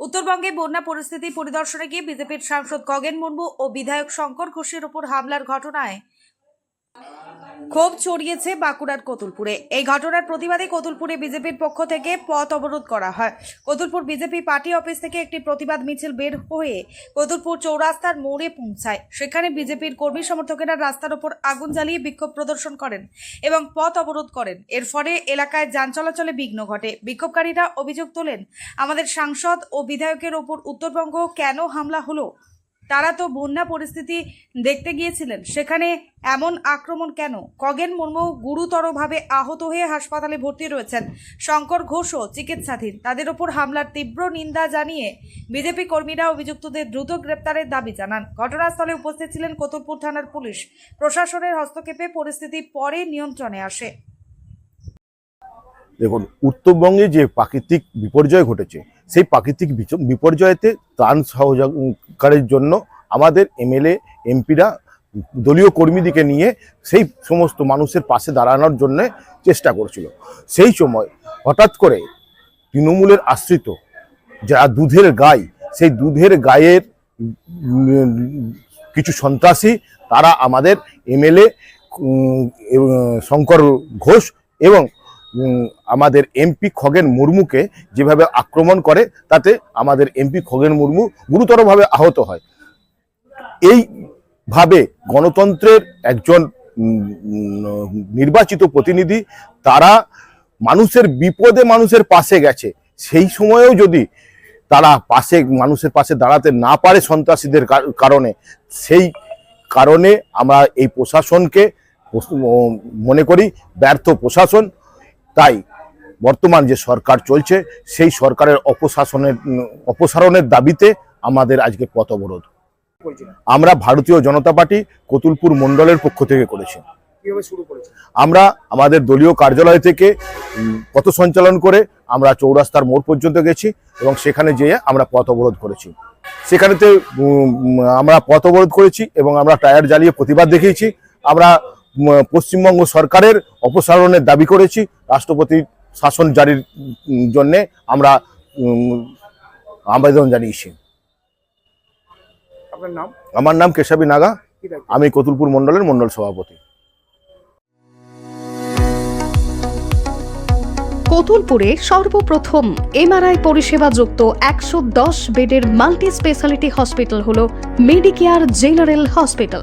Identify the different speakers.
Speaker 1: উত্তরবঙ্গে বন্যা পরিস্থিতি পরিদর্শনে গিয়ে বিজেপির সাংসদ গগেন মুর্মু ও বিধায়ক শঙ্কর ঘোষের উপর হামলার ঘটনায় ক্ষোভ ছড়িয়েছে বাঁকুড়ার কতুলপুরে। এই ঘটনার প্রতিবাদে কতুলপুরে বিজেপির পক্ষ থেকে পথ অবরোধ করা হয়। কতুলপুর বিজেপি পার্টি অফিস থেকে একটি প্রতিবাদ মিছিল বের হয়ে কতুলপুর চৌরাস্তার মোড়ে পৌঁছায়। সেখানে বিজেপির কর্মী সমর্থকেরা রাস্তার ওপর আগুন জ্বালিয়ে বিক্ষোভ প্রদর্শন করেন এবং পথ অবরোধ করেন। এর ফলে এলাকায় যান চলাচলে বিঘ্ন ঘটে। বিক্ষোভকারীরা অভিযোগ তোলেন, আমাদের সাংসদ ও বিধায়কের ওপর উত্তরবঙ্গ কেন হামলা হলো? তারা তো বন্যা পরিস্থিতি দেখতে গিয়েছিলেন। সেখানে এমন আক্রমণ কেন? কগেন মুর্মু গুরুতরভাবে আহত হয়ে হাসপাতালে ভর্তি রয়েছেন। শঙ্কর ঘোষও চিকিৎসাধীন। তাদের ওপর হামলার তীব্র নিন্দা জানিয়ে বিজেপি কর্মীরা অভিযুক্তদের দ্রুত গ্রেপ্তারের দাবি জানান। ঘটনাস্থলে উপস্থিত ছিলেন কতুলপুর থানার পুলিশ। প্রশাসনের হস্তক্ষেপে পরিস্থিতি পরে নিয়ন্ত্রণে আসে।
Speaker 2: দেখুন, উত্তরবঙ্গে যে প্রাকৃতিক বিপর্যয় ঘটেছে সেই প্রাকৃতিক বিপর্যয়তে ত্রাণ সহযোগকারের জন্য আমাদের এমএলএ, এমপিরা, দলীয় কর্মীদিকে নিয়ে সেই সমস্ত মানুষের পাশে দাঁড়ানোর জন্য চেষ্টা করছিল। সেই সময় হঠাৎ করে তৃণমূলের আশ্রিত যারা দুধের গাই, সেই দুধের গায়ের কিছু সন্ত্রাসী, তারা আমাদের এমএলএ শঙ্কর ঘোষ এবং আমাদের এমপি খগেন মুর্মুকে যেভাবে আক্রমণ করে, তাতে আমাদের এমপি খগেন মুর্মু গুরুতরভাবে আহত হয়। এইভাবে গণতন্ত্রের একজন নির্বাচিত প্রতিনিধি, তারা মানুষের বিপদে মানুষের পাশে গেছে। সেই সময়েও যদি তারা পাশে, মানুষের পাশে দাঁড়াতে না পারে সন্ত্রাসীদের কারণে, সেই কারণে আমরা এই প্রশাসনকে মনে করি ব্যর্থ প্রশাসন। তাই বর্তমান যে সরকার চলছে সেই সরকারের অপশাসনের অপসারণের দাবিতে আমাদের আজকে পথ অবরোধ। আমরা ভারতীয় জনতা পার্টি কতুলপুর মণ্ডলের পক্ষ থেকে করেছি। আমরা আমাদের দলীয় কার্যালয় থেকে পথ সঞ্চালন করে আমরা চৌরাস্তার মোড় পর্যন্ত গেছি এবং সেখানে যেয়ে আমরা পথ অবরোধ করেছি। সেখানেতে আমরা পথ অবরোধ করেছি এবং আমরা টায়ার জ্বালিয়ে প্রতিবাদ দেখিয়েছি। আমরা পশ্চিমবঙ্গ সরকারের অপসারণের দাবি করেছি রাষ্ট্রপতির শাসন জারির জন্য আমরা আবেদন জানিয়েছি। আমার নাম কেশাবী নাগা আমি কতুলপুর মণ্ডলের মণ্ডল সভাপতি।
Speaker 3: কতুলপুরে সর্বপ্রথম এমআরআই পরিষেবা যুক্ত একশো দশ বেডের মাল্টি স্পেশালিটি হসপিটাল হল মেডিকেয়ার জেনারেল হসপিটাল।